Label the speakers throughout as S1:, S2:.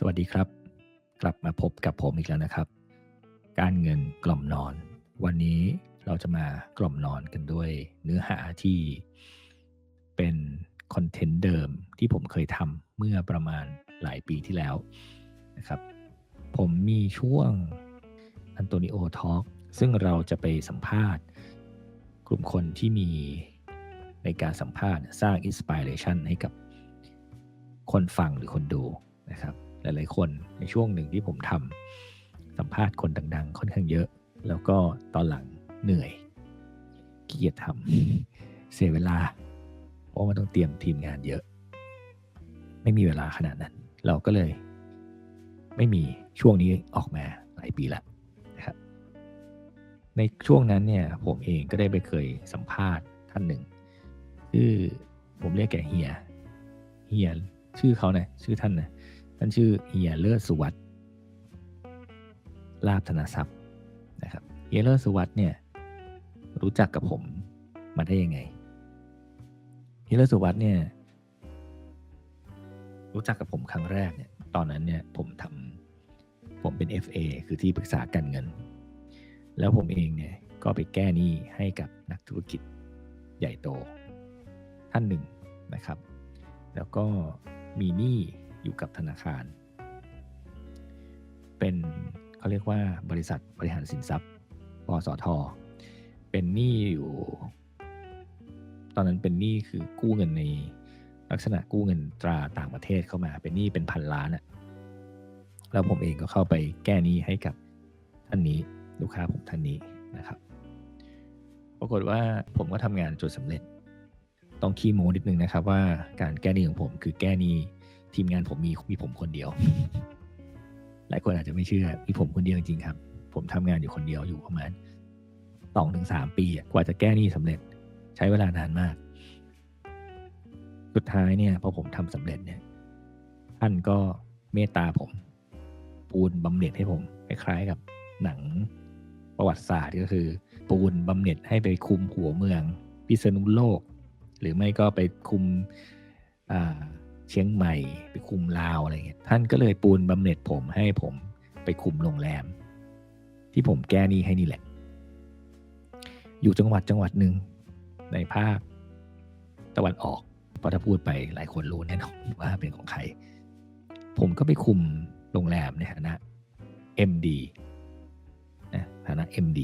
S1: สวัสดีครับ กลับมาพบกับผมอีกแล้วนะครับ การเงินกล่อมนอน วันนี้เราจะมากล่อมนอนกันด้วยเนื้อหาที่เป็นคอนเทนต์เดิมที่ผมเคยทำเมื่อประมาณหลายปีที่แล้วนะครับ ผมมีช่วงอันโตนิโอทอ l k ซึ่งเราจะไปสัมภาษณ์ กลุ่มคนที่มีในการสัมภาษณ์สร้างอินสปิเรชันให้กับคนฟังหรือคนดูนะครับ ลายๆคนในช่วงหนึ่งที่ผมทำสัมภาษณ์คนดัง ๆ ค่อนข้างเยอะ แล้วก็ตอนหลังเหนื่อยเกียจทำเสียเวลา เพราะมันต้องเตรียมทีมงานเยอะ ไม่มีเวลาขนาดนั้น เราก็เลย ไม่มีช่วงนี้ออกมาหลายปีล้วนะครับในช่วงนั้นเนี่ยผมเองก็ได้ไปเคยสัมภาษณ์ท่านหนึ่งชื่อผมเรียกแกเฮียเฮียชื่อเขานะชื่อท่านนะ ท่านชื่อเฮียเลิศสุวัตลาบธนทรัพย์นะครับเฮียเลิศสุวัตเนี่ยรู้จักกับผมมาได้ยังไงเฮียเลิศสุวัตเนี่ยรู้จักกับผมครั้งแรกเนี่ยตอนนั้นเนี่ยผมทำผมเป็น FA คือที่ปรึกษาการเงิน แล้วผมเองเนี่ยก็ไปแก้หนี้ให้กับนักธุรกิจใหญ่โตท่านหนึ่งนะครับ แล้วก็มีหนี้ อยู่กับธนาคาร เป็นเขาเรียกว่าบริษัทบริหารสินทรัพย์ปสท เป็นหนี้อยู่ ตอนนั้นเป็นหนี้คือกู้เงินในลักษณะกู้เงินตราต่างประเทศเข้ามา เป็นหนี้เป็นพันล้านอะแล้วผมเองก็เข้าไปแก้หนี้ให้กับท่านนี้ลูกค้าผมท่านนี้นะครับปรากฏว่าผมก็ทำงานจนสำเร็จ ต้องขี้โม้นิดนึงนะครับว่าการแก้หนี้ของผมคือแก้หนี้ ทีมงานผมมีมีผมคนเดียว หลายคนอาจจะไม่เชื่อมีผมคนเดียวจริงครับ ผมทำงานอยู่คนเดียวอยู่ประมาณสองถึงสามปีกว่าจะแก้หนี้สำเร็จ ใช้เวลานานมาก สุดท้ายเนี่ยพอผมทำสำเร็จเนี่ย ท่านก็เมตตาผม ปูนบำเหน็จให้ผมคล้ายๆกับหนังประวัติศาสตร์ก็คือ ปูนบำเหน็จให้ไปคุมหัวเมืองพิษณุโลก หรือไม่ก็ไปคุมอ่า เชียงใหม่ ไปคุมลาวอะไรเงี้ยท่านก็เลยปูนบำเหน็จผมให้ผมไปคุมโรงแรม ที่ผมแก้หนี้ให้นี่แหละ อยู่จังหวัดจังหวัดหนึ่งในภาคตะวันออกพราะถ้าพูดไปหลายคนรู้แน่นอนว่าเป็นของใคร ผมก็ไปคุมโรงแรมในฐานะ MD นะฐานะ MD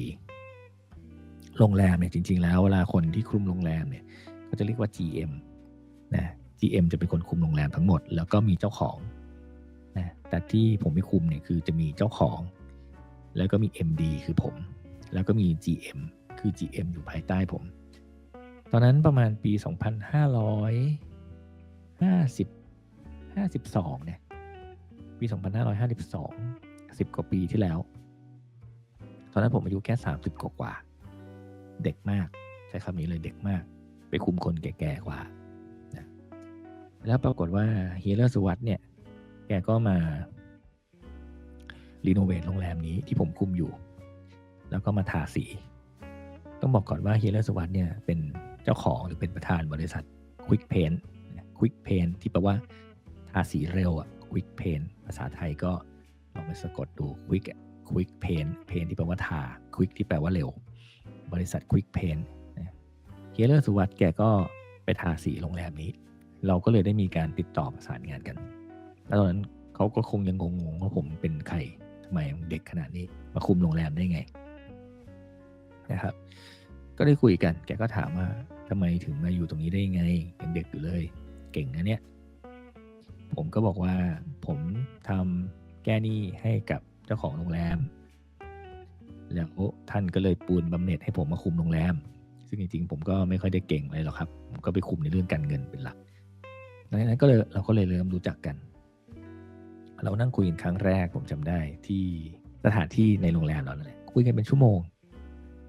S1: โรงแรมเนี่ยจริง ๆ แล้วเวลาคนที่คุมโรงแรมเนี่ยก็จะเรียกว่า GM นะ GM จะเป็นคนคุมโรงแรมทั้งหมด แล้วก็มีเจ้าของนะแต่ที่ผมไม่คุมเนี่ยคือจะมีเจ้าของ แล้วก็มี MD คือผม แล้วก็มี GM คือ GM อยู่ภายใต้ผม ตอนนั้นประมาณปี 2550 52เนี่ยปี 2552 10 กว่าปีที่แล้ว ตอนนั้นผมอายุแค่ 30 กว่ากว่า เด็กมาก ใช้คำนี้เลยเด็กมาก ไปคุมคนแก่ๆกว่า แล้วปรากฏว่าเฮียเลอร์สวัสด์เนี่ย แกก็มารีโนเวทโรงแรมนี้ที่ผมคุมอยู่ แล้วก็มาทาสี ต้องบอกก่อนว่าเฮียเลอร์สวัสด์เนี่ยเป็นเจ้าของหรือเป็นประธานบริษัท Quick Paint Quick Paint ที่แปลว่าทาสีเร็วอะ Quick Paint ภาษาไทยก็ลองไปสะกดดู Quick Quick Paint Paint ที่แปลว่าทา Quick ที่แปลว่าเร็ว บริษัท Quick Paint เฮียเลอร์สุวัสด์แกก็ไปทาสีโรงแรมนี้ เราก็เลยได้มีการติดต่อประสานงานกัน แล้วตอนนั้นเขาก็คงยังงงๆว่าผมเป็นใครทำไมเด็กขนาดนี้มาคุมโรงแรมได้ไงนะครับ ก็ได้คุยกัน แกก็ถามว่าทำไมถึงมาอยู่ตรงนี้ได้ยังไงยังเด็กอยู่เลย เก่งนะเนี่ย ผมก็บอกว่าผมทำแก้หนี้ให้กับเจ้าของโรงแรม แล้วท่านก็เลยปูนบำเหน็จให้ผมมาคุมโรงแรม ซึ่งจริงๆผมก็ไม่ค่อยได้เก่งเลยหรอกครับ ผมก็ไปคุมในเรื่องการเงินเป็นหลัก ดังนั้นก็เลยเราก็เลยเริ่มรู้จักกัน เรานั่งคุยกันครั้งแรกผมจำได้ที่สถานที่ในโรงแรมเรานั่นแหละคุยกันเป็นชั่วโมง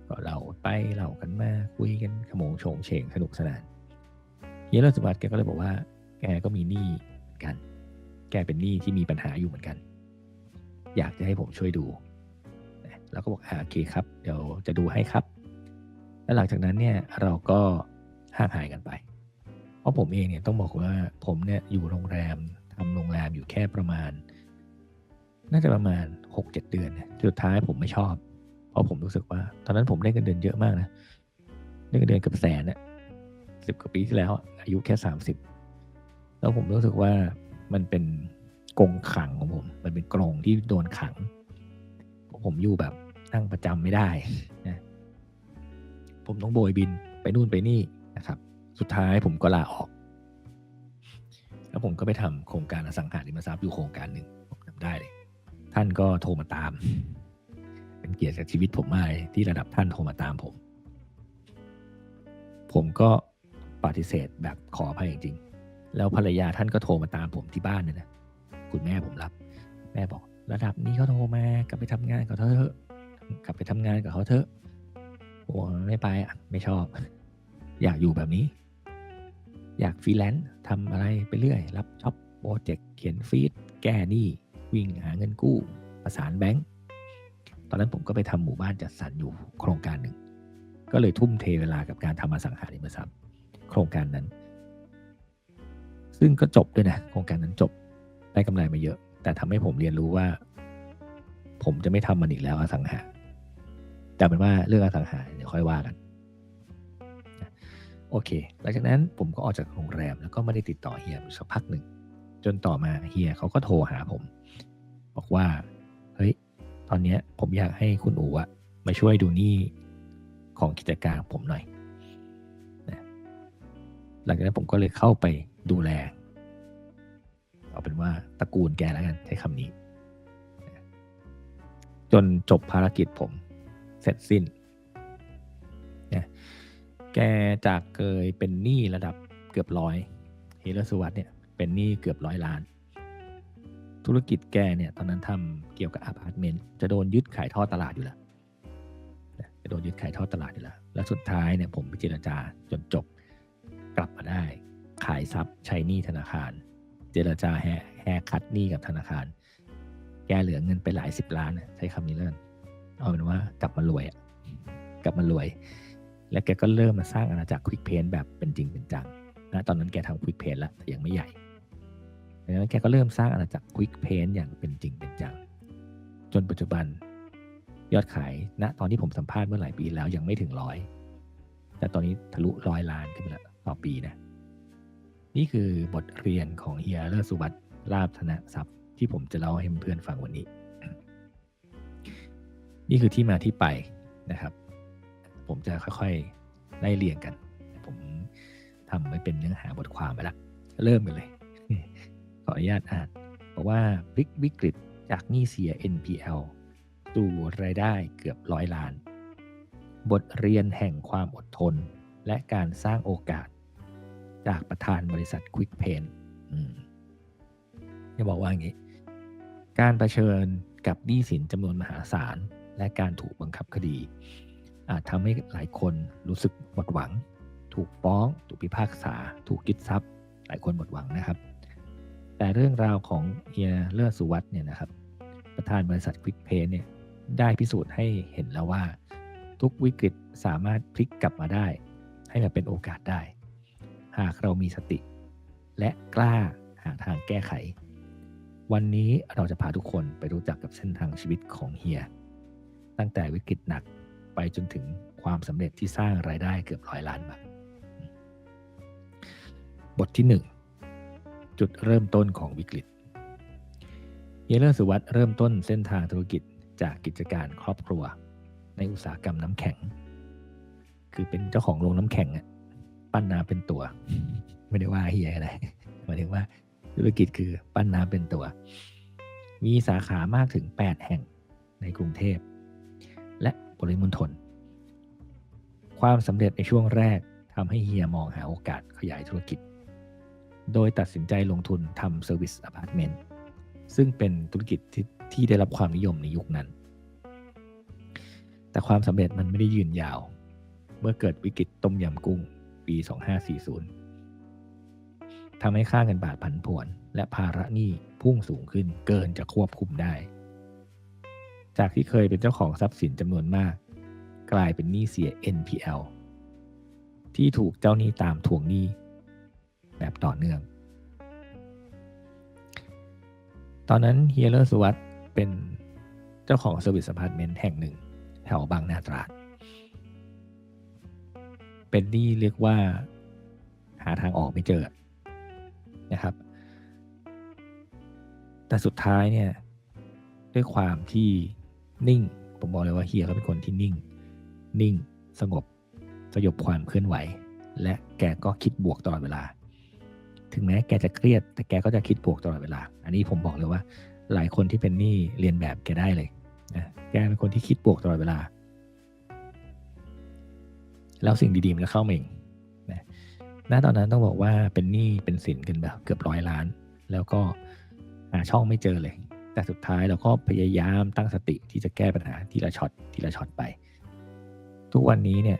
S1: ก็เราไปเรากันมาคุยกันขโมงโฉงเฉงสนุกสนานเยเลสวัสดิ์แกก็เลยบอกว่า แกก็มีหนี้กัน แกเป็นหนี้ที่มีปัญหาอยู่เหมือนกัน อยากจะให้ผมช่วยดูเราก็บอกอ่าโอเคครับ เดี๋ยวจะดูให้ครับ แล้วหลังจากนั้นเนี่ยเราก็ห่างหายกันไป ราะผมเองเนี่ยต้องบอกว่าผมเนี่ยอยู่โรงแรมทำโรงแรมอยู่แค่ประมาณ น่าจะประมาณหกเจ็ดเดือนนะสุดท้ายผมไม่ชอบ เพราะผมรู้สึกว่า ตอนนั้นผมได้เงินเดือนเยอะมากนะได้เงินเดือนเกือบแสนนะสิบกว่าปีที่แล้ว อายุแค่สามสิบแล้วผมรู้สึกว่ามันเป็นกรงขังของผม มันเป็นกรงที่โดนขังผมอยู่แบบนั่งประจำไม่ได้นะผมต้องโบยบินไปนู่นไปนี่นะครับ สุดท้ายผมก็ลาออก แล้วผมก็ไปทำโครงการอสังหาริมทรัพย์อยู่โครงการหนึ่งผมจำได้เลย ท่านก็โทรมาตาม เป็นเกียรติกับชีวิตผมมากเลยที่ระดับท่านโทรมาตามผม ผมก็ปฏิเสธแบบขออภัยจริงๆแล้วภรรยาท่านก็โทรมาตามผมที่บ้านเนี่ยนะคุณแม่ผมรับ แม่บอก ระดับนี้เขาโทรมากลับไปทำงานกับเขาเถอะ กลับไปทำงานกับเขาเถอะโอ้ไม่ไปอะไม่ชอบ อยากอยู่แบบนี้ อยากฟรีแลนซ์ทำอะไรไปเรื่อย รับช็อปโปรเจกต์เขียนฟีดแก้หนี้วิ่งหาเงินกู้ประสานแบงก์ตอนนั้นผมก็ไปทำหมู่บ้านจัดสรรอยู่โครงการหนึ่ง ก็เลยทุ่มเทเวลากับการทำอสังหาริมทรัพย์โครงการนั้น ซึ่งก็จบด้วยนะโครงการนั้นจบได้กำไรมาเยอะ แต่ทำให้ผมเรียนรู้ว่า ผมจะไม่ทำมันอีกแล้วอสังหาแต่เป็นว่าเรื่องอสังหาเดี๋ยวค่อยว่ากัน โอเค หลังจากนั้นผมก็ออกจากโรงแรมแล้วก็ไม่ได้ติดต่อเฮียสักพักหนึ่ง จนต่อมาเฮียเขาก็โทรหาผม บอกว่า เฮ้ย ตอนนี้ผมอยากให้คุณอู๋อะมาช่วยดูหนี้ของกิจการผมหน่อยนะหลังจากนั้นผมก็เลยเข้าไปดูแล เอาเป็นว่าตระกูลแกแล้วกันใช้คำนี้ จนจบภารกิจผมเสร็จสิ้น แกจากเคยเป็นหนี้ระดับเกือบร้อยเฮเลสวัตเนี่ยเป็นหนี้เกือบร้อยล้าน ธุรกิจแกเนี่ยตอนนั้นทำเกี่ยวกับอพาร์ตเมนต์จะโดนยึดขายทอดตลาดอยู่แล้วจะโดนยึดขายทอดตลาดอยู่แล้วแล้วสุดท้ายเนี่ยผมไปเจรจาจนจบกลับมาได้ ขายทรัพย์ใช้หนี้ธนาคาร เจรจาแฮแฮคัดหนี้กับธนาคาร แกเหลือเงินไปหลายสิบล้านใช้คำนี้เลยเอาเป็นว่ากลับมารวยกลับมารวย แล้วแกก็เริ่มมาสร้างอาณาจักรควิกเพนแบบเป็นจริงเป็นจังนะตอนนั้นแกทำควิกเพนแล้วแต่ยังไม่ใหญ่ดังนั้นแกก็เริ่มสร้างอาณาจักรควิกเพนอย่างเป็นจริงเป็นจัง จนปัจจุบันยอดขายณนะตอนที่ผมสัมภาษณ์เมื่อหลายปีแล้วยังไม่ถึงร้อยแต่ตอนนี้ทะลุร้อยล้านขึ้นไปแล้วต่อปีนะนี่คือบทเรียนของเฮียเลอร์สุวัตลาบธนทรัพย์ที่ผมจะเล่าให้เพื่อนฟังวันนี้ นี่คือที่มาที่ไปนะครับ ผมจะค่อยๆไล่เรียงกัน ผมทำไว้เป็นเนื้อหาบทความไปละเริ่มกันเลย ขออนุญาตอ่านบอกว่าพลิกวิกฤตจากหนี้เสีย NPL สู่รายได้เกือบร้อยล้าน บทเรียนแห่งความอดทนและการสร้างโอกาส จากประธานบริษัท Quick Pain จะบอกว่าอย่างนี้ การรเผชิญกับหนี้สินจำนวนมหาศาล และการถูกบังคับคดี อาจทำให้หลายคนรู้สึกหมดหวัง ถูกฟ้อง ถูกพิพากษา ถูกยึดทรัพย์ หลายคนหมดหวังนะครับ แต่เรื่องราวของเฮียเลือสุวัตเนี่ยนะครับ ประธานบริษัท Quick Pain เนี่ยได้พิสูจน์ให้เห็นแล้วว่า ทุกวิกฤตสามารถพลิกกลับมาได้ ให้มาเป็นโอกาสได้ หากเรามีสติ และกล้าหาทางแก้ไข วันนี้เราจะพาทุกคนไปรู้จักกับเส้นทางชีวิตของเฮีย ตั้งแต่วิกฤตหนัก ไปจนถึงความสำเร็จที่สร้างรายได้เกือบร้อยล้านบาทบทที่ 1 จุดเริ่มต้นของวิกฤตเยเลอร์สุวัตเริ่มต้นเส้นทางธุรกิจจากกิจการครอบครัว ในอุตสาหกรรมน้ำแข็ง คือเป็นเจ้าของโรงน้ำแข็งอะปั้นน้ำเป็นตัว ไม่ได้ว่าเฮียอะไรหมายถึงว่าธุรกิจคือปั้นน้ำเป็นตัว มีสาขามากถึง 8 แห่งในกรุงเทพ ปริมณฑลความสำเร็จในช่วงแรกทำให้เฮียมองหาโอกาสขยายธุรกิจ โดยตัดสินใจลงทุนทำเซอร์วิสอพาร์ตเมนต์ซึ่งเป็นธุรกิจทที่ได้รับความนิยมในยุคนั้น แต่ความสำเร็จมันไม่ได้ยืนยาว เมื่อเกิดวิกฤตต้มยำกุ้งปี 2540ทำให้ค่าเงินบาทผันผวน และภาระหนี้พุ่งสูงขึ้นเกินจะควบคุมได้ จากที่เคยเป็นเจ้าของทรัพย์สินจำนวนมาก กลายเป็นหนี้เสีย NPL ที่ถูกเจ้าหนี้ตามทวงหนี้ แบบต่อเนื่อง ตอนนั้นเฮียเลอร์สุวัตเป็นเจ้าของเซอร์วิสอพาร์ตเมนต์แห่งหนึ่งแถวบางนาตราด เป็นหนี่เรียกว่าหาทางออกไม่เจอนะครับ แต่สุดท้ายเนี่ยด้วยความที่ นิ่ง ผมบอกเลยว่าเฮียเขาเป็นคนที่นิ่ง นิ่ง สงบ สยบความเคลื่อนไหว และแกก็คิดบวกตลอดเวลา ถึงแม้แกจะเครียด แต่แกก็จะคิดบวกตลอดเวลา อันนี้ผมบอกเลยว่า หลายคนที่เป็นหนี้เรียนแบบแกได้เลยนะแกเป็นคนที่คิดบวกตลอดเวลา แล้วสิ่งดีๆมันก็เข้ามาเองนะณตอนนั้นต้องบอกว่าเป็นหนี้เป็นสินกันแบบเกือบร้อยล้าน แล้วก็หาช่องไม่เจอเลย แต่สุดท้ายเราก็พยายามตั้งสติที่จะแก้ปัญหาทีละช็อตทีละช็อตไป ทุกวันนี้เนี่ย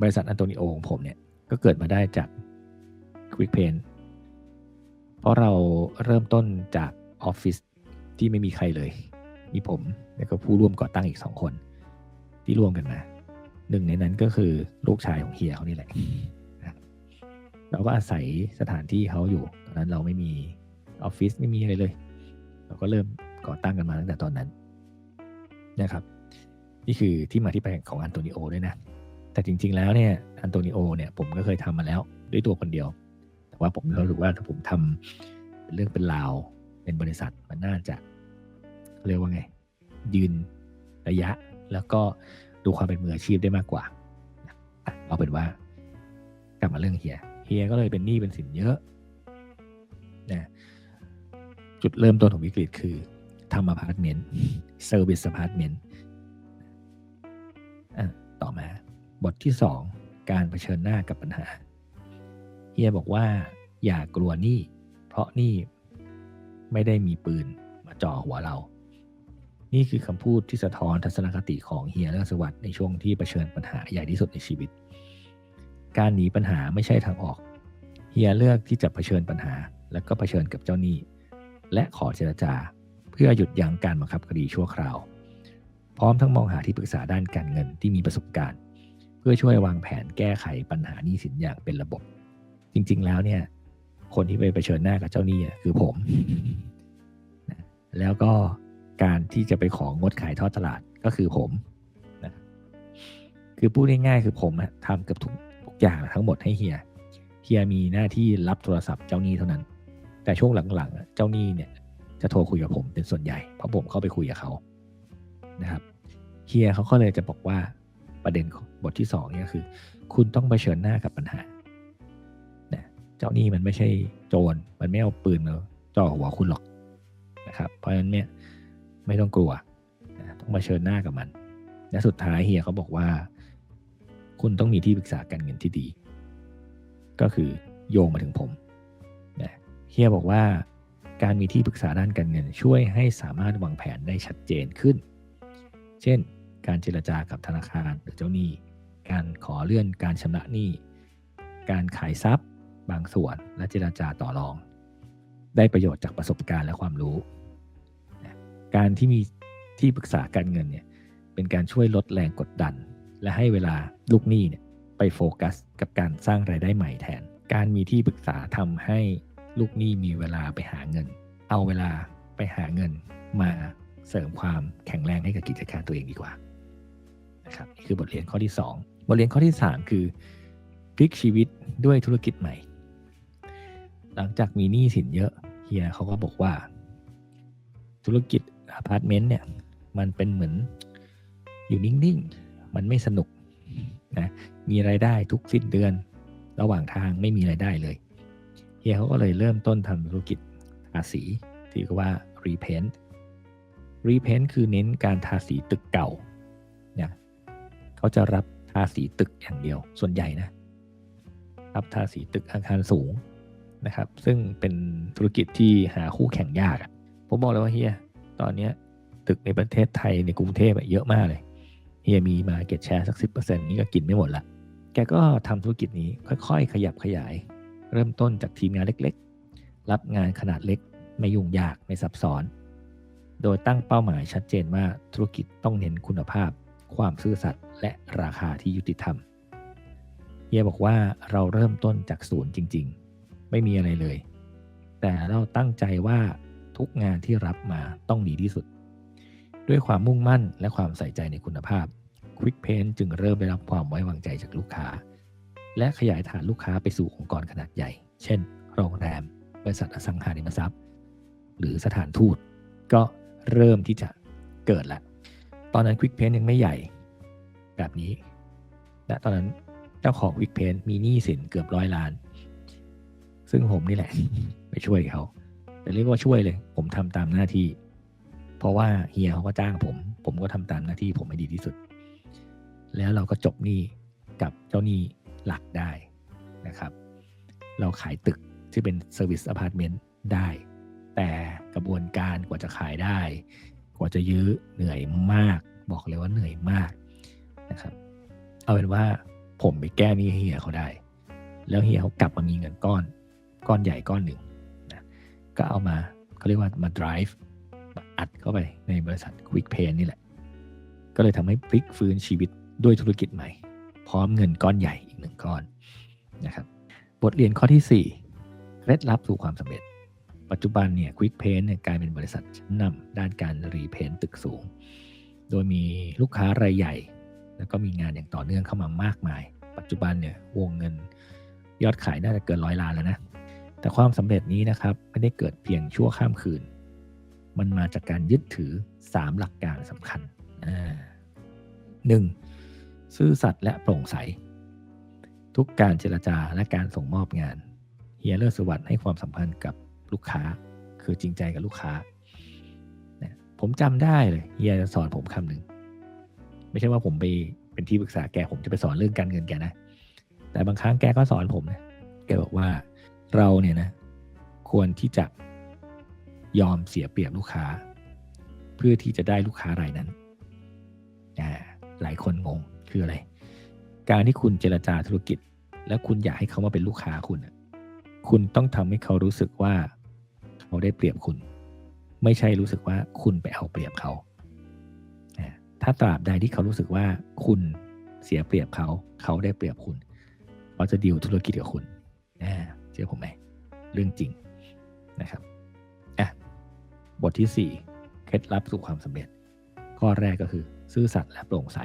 S1: บริษัทอันโตนิโอของผมเนี่ยก็เกิดมาได้จาก Quick Pain เพราะเราเริ่มต้นจากออฟฟิศที่ไม่มีใครเลย มีผมแล้วก็ผู้ร่วมก่อตั้งอีกสองคน ที่ร่วมกันมาหนึ่งในนั้นก็คือลูกชายของเฮียเขานี่แหละเราก็อาศัยสถานที่เขาอยู่ ตอนนั้นเราไม่มีออฟฟิศไม่มีอะไรเลย เราก็เริ่ม ก่อตั้งกันมาตั้งแต่ตอนนั้นนะครับ นี่คือที่มาที่ไปของอันโตนิโอด้วยนะ แต่จริง ๆ แล้วเนี่ยอันโตนิโอเนี่ยผมก็เคยทำมาแล้วด้วยตัวคนเดียว แต่ว่าผมรู้สึกว่าถ้าผมทำเป็นเรื่องเป็นราวเป็นบริษัทมันน่าจะเรียกว่าไง ยืนระยะแล้วก็ดูความเป็นมืออาชีพได้มากกว่าเอาเป็นว่ากลับมาเรื่องเฮียเฮียก็เลยเป็นหนี้เป็นสินเยอะนะจุดเริ่มต้นของวิกฤตคือ ทำอพาร์ตเมนต์เซอร์วิสอพาร์ตเมนต์ต่อมา บทที่ 2 การเผชิญหน้ากับปัญหาเฮียบอกว่า อย่ากลัวหนี้ เพราะหนี้ไม่ได้มีปืนมาจ่อหัวเรา นี่คือคำพูดที่สะท้อนทัศนคติของเฮียเรื่องสวัสด์ในช่วงที่เผชิญปัญหาใหญ่ที่สุดในชีวิต การหนีปัญหาไม่ใช่ทางออกเฮียเลือกที่จะเผชิญปัญหา และก็เผชิญกับเจ้าหนี้ และขอเจรจา พื่อหยุดยั้งการบังคับคดีชั่วคราว พร้อมทั้งมองหาที่ปรึกษาด้านการเงินที่มีประสบการณ์ เพื่อช่วยวางแผนแก้ไขปัญหาหนี้สินอย่างเป็นระบบ จริง ๆ แล้วเนี่ยคนที่ไปเผชิญหน้ากับเจ้าหนี้คือผม แล้วก็การที่จะไปของดขายทอดตลาดก็คือผมนะคือพูดง่ายๆคือผมทำเกือบทุกทุกอย่างทั้งหมดให้เฮียเฮียมีหน้าที่รับโทรศัพท์เจ้าหนี้เท่านั้น แต่ช่วงหลังๆ เจ้าหนี้เนี่ย จะโทรคุยกับผมเป็นส่วนใหญ่ เพราะผมเข้าไปคุยกับเขานะครับเฮียเขาก็เลยจะบอกว่าประเด็นบทที่สองเนี่ยคือ คุณต้องเผชิญหน้ากับปัญหานะเจ้าหนี้มันไม่ใช่โจรมันไม่เอาปืนมาจ่อหัวคุณหรอกนะครับเพราะฉะนั้นเนี่ยไม่ต้องกลัวนะต้องมาเชิญหน้ากับมัน และสุดท้ายเฮียเขาบอกว่า คุณต้องมีที่ปรึกษาการเงินที่ดี ก็คือโยงมาถึงผมนะเฮียบอกว่า การมีที่ปรึกษาด้านการเงิน ช่วยให้สามารถวางแผนได้ชัดเจนขึ้น เช่น การเจรจากับธนาคารหรือเจ้าหนี้ การขอเลื่อนการชำระหนี้ การขายทรัพย์ บางส่วน และเจรจาต่อรอง ได้ประโยชน์จากประสบการณ์และความรู้ การที่มีที่ปรึกษาการเงินเนี่ยเป็นการช่วยลดแรงกดดัน และให้เวลาลูกหนี้เนี่ยไปโฟกัสกับการสร้างรายได้ใหม่แทน การมีที่ปรึกษาทำให้ ลูกหนี้มีเวลาไปหาเงิน เอาเวลาไปหาเงินมาเสริมความแข็งแรงให้กับกิจการตัวเองดีกว่านะครับนี่คือบทเรียนข้อที่ 2 บทเรียนข้อที่ 3 คือพลิกชีวิตด้วยธุรกิจใหม่ หลังจากมีหนี้สินเยอะเฮียเขาก็บอกว่า ธุรกิจอพาร์ตเมนต์เนี่ยมันเป็นเหมือนอยู่นิ่งๆ มันไม่สนุกนะมีไรายได้ทุกสิ้นเดือน ระหว่างทางไม่มีไรายได้เลย เฮียเขาก็เลยเริ่มต้นทำธุรกิจทาสีที่เรียกว่า repaint repaint คือเน้นการทาสีตึกเก่าเนี่ยเขาจะรับทาสีตึกอย่างเดียวส่วนใหญ่นะรับทาสีตึกอาคารสูงนะครับ ซึ่งเป็นธุรกิจที่หาคู่แข่งยากผมบอกเลยว่าเฮียตอนนี้ตึกในประเทศไทยในกรุงเทพเยอะมากเลยเฮียมีมาเก็ตแชร์สักสินี่ก็กินไม่หมดละแกก็ทำธุรกิจนี้ค่อยๆ ขยับขยาย เริ่มต้นจากทีมงานเล็กๆ รับงานขนาดเล็กไม่ยุ่งยากไม่ซับซ้อน โดยตั้งเป้าหมายชัดเจนว่าธุรกิจต้องเน้นคุณภาพ ความซื่อสัตย์และราคาที่ยุติธรรมเฮียบอกว่าเราเริ่มต้นจากศูนย์จริง ๆ ไม่มีอะไรเลย แต่เราตั้งใจว่าทุกงานที่รับมาต้องดีที่สุด ด้วยความมุ่งมั่นและความใส่ใจในคุณภาพ Quick Paint จึงเริ่มได้รับความไว้วางใจจากลูกค้า และขยายฐานลูกค้าไปสู่องค์กรขนาดใหญ่ เช่น โรงแรม บริษัทอสังหาริมทรัพย์ หรือสถานทูต ก็เริ่มที่จะเกิดแล้ว ตอนนั้น Quick p a i n ยังไม่ใหญ่แบบนี้ และตอนนั้นเจ้าของ Quick p a i n มีหนี้สินเกือบร้อยล้าน ซึ่งผมนี่แหละ ไปช่วยเขาแต่เรียกว่าช่วยเลย ผมทำตามหน้าที่ เพราะว่าเฮียเขาก็จ้างผม ผมก็ทำตามหน้าที่ผมให้ดีที่สุด แล้วเราก็จบหนี้กับเจ้าหนี้ หลักได้นะครับ เราขายตึกที่เป็นเซอร์วิสอพาร์ตเมนต์ได้ แต่กระบวนการกว่าจะขายได้ กว่าจะยื้อเหนื่อยมากบอกเลยว่าเหนื่อยมากนะครับ เอาเป็นว่าผมไปแก้นี้เฮียเขาได้ แล้วเฮียเขากลับมามีเงินก้อนก้อนใหญ่ก้อนหนึ่งนะก็เอามาเขาเรียกว่ามา drive มาอัดเข้าไปในบริษัท Quick Pain นี่แหละ ก็เลยทำให้พลิกฟื้นชีวิตด้วยธุรกิจใหม่ พร้อมเงินก้อนใหญ่ หนึ่งก้อนนะครับบทเรียนข้อที่ 4 เคล็ดลับสู่ความสำเร็จ ปัจจุบันเนี่ย Quick Paint เนี่ยกลายเป็นบริษัทชั้นนำด้านการรีเพนตึกสูง โดยมีลูกค้ารายใหญ่ แล้วก็มีงานอย่างต่อเนื่องเข้ามามากมาย ปัจจุบันเนี่ยวงเงินยอดขายน่าจะเกินร้อยล้านแล้วนะ แต่ความสำเร็จนี้นะครับไม่ได้เกิดเพียงชั่วข้ามคืน มันมาจากการยึดถือ 3 หลักการสำคัญหนึ่งซื่อสัตย์และโปร่งใส ทุกการเจรจาและการส่งมอบงานเฮียเลอร์สวัสด์ให้ความสัมพันธ์กับลูกค้า คือจริงใจกับลูกค้า ผมจำได้เลยเฮียสอนผมคำหนึ่งไม่ใช่ว่าผมไปเป็นที่ปรึกษาแกผมจะไปสอนเรื่องการเงินแกนะ แต่บางครั้งแกก็สอนผมนะแกบอกว่าเราเนี่ยนะ ควรที่จะยอมเสียเปรียบลูกค้า เพื่อที่จะได้ลูกค้ารายนั้นหลายคนงงคืออะไร การที่คุณเจรจาธุรกิจ แล้วคุณอยากให้เขามาเป็นลูกค้าคุณคุณต้องทำให้เขารู้สึกว่าเขาได้เปรียบคุณ ไม่ใช่รู้สึกว่าคุณไปเอาเปรียบเขา ถ้าตราบใดที่เขารู้สึกว่าคุณเสียเปรียบเขา เขาได้เปรียบคุณเขาจะดีลธุรกิจกับคุณเชื่อผมไหมเรื่องจริงนะครับอะบทที่ 4 เคล็ดลับสู่ความสำเร็จ ข้อแรกก็คือ ซื่อสัตย์และโปร่งใส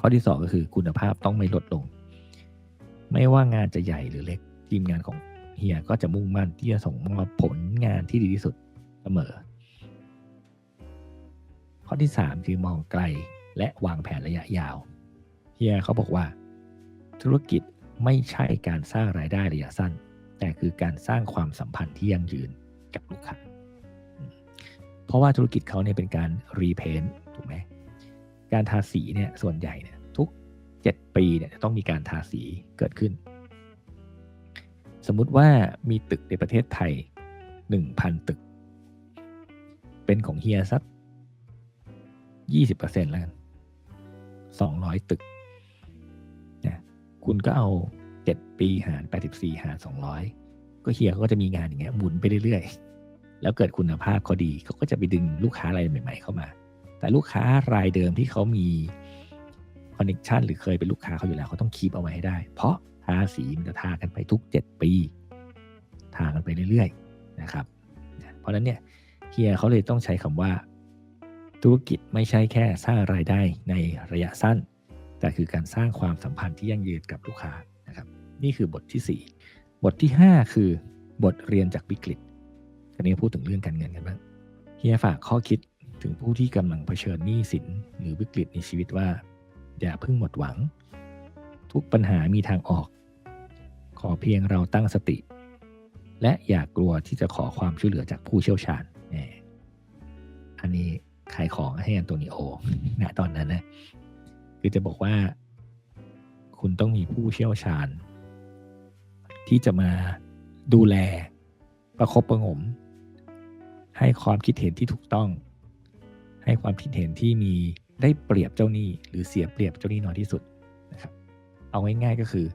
S1: ข้อที่ 2 ก็คือคุณภาพต้องไม่ลดลง ไม่ว่างานจะใหญ่หรือเล็กทีมงานของเฮียก็จะมุ่งมั่นที่จะส่งมอบผลงานที่ดีที่สุดเสมอ ข้อที่ 3 คือมองไกลและวางแผนระยะยาวเฮียเขาบอกว่า ธุรกิจไม่ใช่การสร้างรายได้ระยะสั้น แต่คือการสร้างความสัมพันธ์ที่ยั่งยืนกับลูกค้าเพราะว่าธุรกิจเขาเนี่ยเป็นการรีเพนถูกไหมการทาสีเนี่ยส่วนใหญ่เนี่ย 7 ปีเนี่ยจะต้องมีการทาสีเกิดขึ้น สมมุติว่ามีตึกในประเทศไทย 1,000 ตึก เป็นของเฮียสัก 20%แล้วกัน 200 ตึกคุณก็เอา 7 ปีหาร 84 หาร 200 ก็เฮียเขาก็จะมีงานอย่างเงี้ยหมุนไปเรื่อยๆ แล้วเกิดคุณภาพเขาดีเขาก็จะไปดึงลูกค้ารายใหม่ ๆ เข้ามา แต่ลูกค้ารายเดิมที่เขามี คอนเนคชันหรือเคยเป็นลูกค้าเขาอยู่แล้วเขาต้องคีบเอาไว้ให้ได้ เพราะทาสีมันจะทากันไปทุก 7 ปี ทากันไปเรื่อยๆนะครับ เพราะนั้นเนี่ยเฮียเขาเลยต้องใช้คำว่า ธุรกิจไม่ใช่แค่สร้างรายได้ในระยะสั้น แต่คือการสร้างความสัมพันธ์ที่ยั่งยืนกับลูกค้านะครับ นี่คือบทที่ 4 บทที่ 5 คือบทเรียนจากวิกฤตคราวนี้พูดถึงเรื่องการเงินกันบ้างเฮียฝากข้อคิดถึงผู้ที่กำลังเผชิญหนี้สินหรือวิกฤตในชีวิตว่า อย่าเพิ่งหมดหวัง ทุกปัญหามีทางออก ขอเพียงเราตั้งสติ และอย่ากลัวที่จะขอความช่วยเหลือจากผู้เชี่ยวชาญอันนี้ขายของให้อันโตนิโอณตอนนั้นนะคือจะบอกว่า คุณต้องมีผู้เชี่ยวชาญ ที่จะมาดูแลประครบประงม ให้ความคิดเห็นที่ถูกต้อง ให้ความคิดเห็นที่มี ได้เปรียบเจ้าหนี้ หรือเสียเปรียบเจ้าหนี้น้อยที่สุดนะครับเอาง่ายๆก็คือ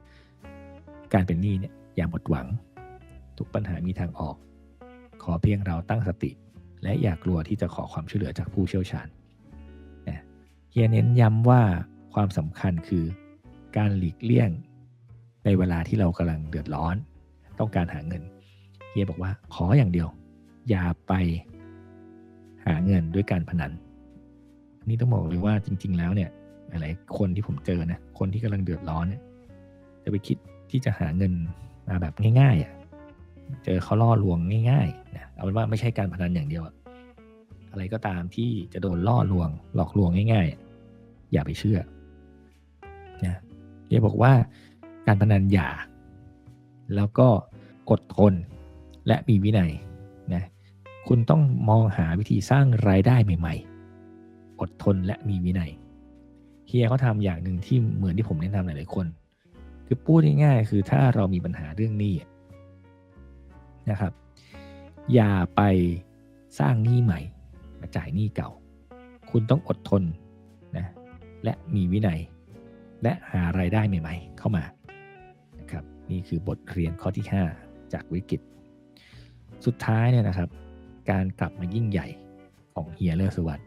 S1: การเป็นหนี้เนี่ยอย่าหมดหวัง ทุกปัญหามีทางออก ขอเพียงเราตั้งสติ และอย่ากลัวที่จะขอความช่วยเหลือจากผู้เชี่ยวชาญเฮียเน้นย้ำว่าความสำคัญคือการหลีกเลี่ยงในเวลาที่เรากำลังเดือดร้อน ต้องการหาเงิน เฮียบอกว่าขออย่างเดียว อย่าไปหาเงินด้วยการพนัน นี่ต้องบอกเลยว่าจริง ๆ แล้วเนี่ยหลายๆคนที่ผมเจอนะคนที่กำลังเดือดร้อนเนี่ยจะไปคิดที่จะหาเงินมาแบบง่ายๆอะเจอเขาล่อลวงง่ายๆนะเอาเป็นว่าไม่ใช่การพนันอย่างเดียวอะอะไรก็ตามที่จะโดนล่อลวง หลอกลวงง่าย ๆ อย่าไปเชื่อนะเฮียบอกว่าการพนันอย่า แล้วก็อดทนและมีวินัยนะคุณต้องมองหาวิธีสร้างรายได้ใหม่ ๆ อดทนและมีวินัยเฮียเขาทำอย่างหนึ่งที่เหมือนที่ผมแนะนำหลายๆคน คือพูดง่ายๆคือถ้าเรามีปัญหาเรื่องหนี้นะครับ อย่าไปสร้างหนี้ใหม่ มาจ่ายหนี้เก่า คุณต้องอดทนนะและมีวินัย และหารายได้ใหม่ ๆ เข้ามานะครับนี่คือบทเรียนข้อที่ 5 จากวิกฤต สุดท้ายเนี่ยนะครับ การกลับมายิ่งใหญ่ของเฮียเลอร์สวัสด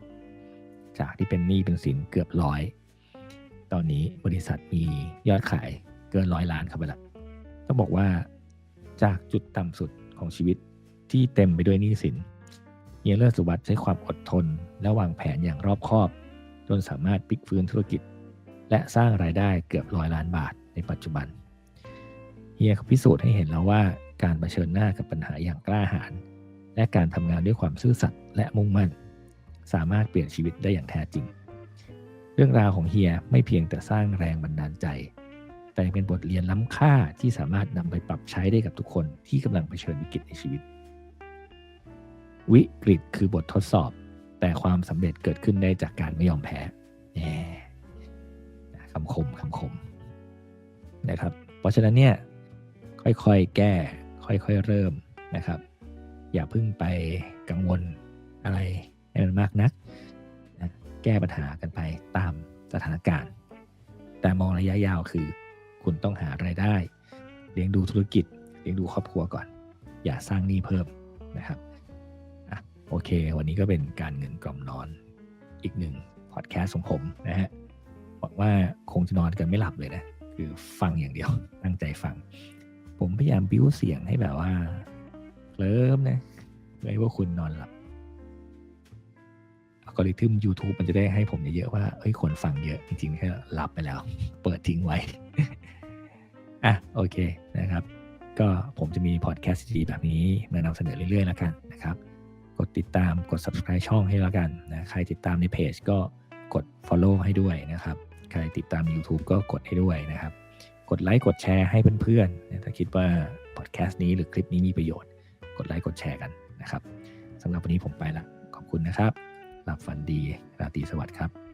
S1: จากที่เป็นหนี้เป็นสินเกือบร้อย ตอนนี้บริษัทมียอดขายเกินร้อยล้านครับไปละต้องบอกว่าจากจุดต่ำสุดของชีวิตที่เต็มไปด้วยหนี้สินเฮียเลอร์สุวัสด์ใช้ความอดทน และวางแผนอย่างรอบคอบ จนสามารถพลิกฟื้นธุรกิจ และสร้างรายได้เกือบร้อยล้านบาทในปัจจุบันเฮียเขาพิสูจน์ให้เห็นแล้วว่าการเผชิญหน้ากับปัญหาอย่างกล้าหาญและการทำงานด้วยความซื่อสัตย์และมุ่งมั่น สามารถเปลี่ยนชีวิตได้อย่างแท้จริง เรื่องราวของเฮียไม่เพียงแต่สร้างแรงบันดาลใจ แต่ยังเป็นบทเรียนล้ำค่าที่สามารถนำไปปรับใช้ได้กับทุกคนที่กำลังเผชิญวิกฤตในชีวิต วิกฤตคือบททดสอบ แต่ความสำเร็จเกิดขึ้นได้จากการไม่ยอมแพ้แหมคำคมคำคมนะครับ เพราะฉะนั้นเนี่ยค่อยๆ แก้ ค่อยๆ เริ่มนะครับ อย่าเพิ่งไปกังวลอะไร ให้มันมากนักนะแก้ปัญหากันไปตามสถานการณ์ แต่มองระยะยาวคือ คุณต้องหารายได้ เลี้ยงดูธุรกิจ เลี้ยงดูครอบครัวก่อน อย่าสร้างหนี้เพิ่มนะครับอะโอเค วันนี้ก็เป็นการเงินกล่อมนอนอีกหนึ่งพอดแคสต์ของผมนะฮะหวังว่าคงจะนอนกันไม่หลับเลยนะคือฟังอย่างเดียวตั้งใจฟัง ผมพยายามบิ้วเสียงให้แบบว่าเคลิ้มนะเพื่อให้พวกคุณนอนหลับ อัลกอริทึม YouTube มันจะได้ให้ผมเยอะๆว่าเฮ้ยคนฟังเยอะ จริงๆแค่หลับไปแล้ว เปิดทิ้งไว้ อะโอเคนะครับ ก็ผมจะมีพอดแคสต์ดีๆแบบนี้มานำเสนอเรื่อยๆแล้วกันนะครับ กดติดตามกด subscribe ช่องให้แล้วกันนะใครติดตามในเพจก็กด follow ให้ด้วยนะครับ ใครติดตาม YouTube ก็กดให้ด้วยนะครับ กดไลค์กดแชร์ให้เพื่อนๆถ้าคิดว่าพอดแคสต์นี้หรือคลิปนี้มีประโยชน์ กดไลค์กดแชร์กันนะครับสำหรับวันนี้ผมไปละขอบคุณนะครับ หลับฝันดี ราตรีสวัสดิ์ครับ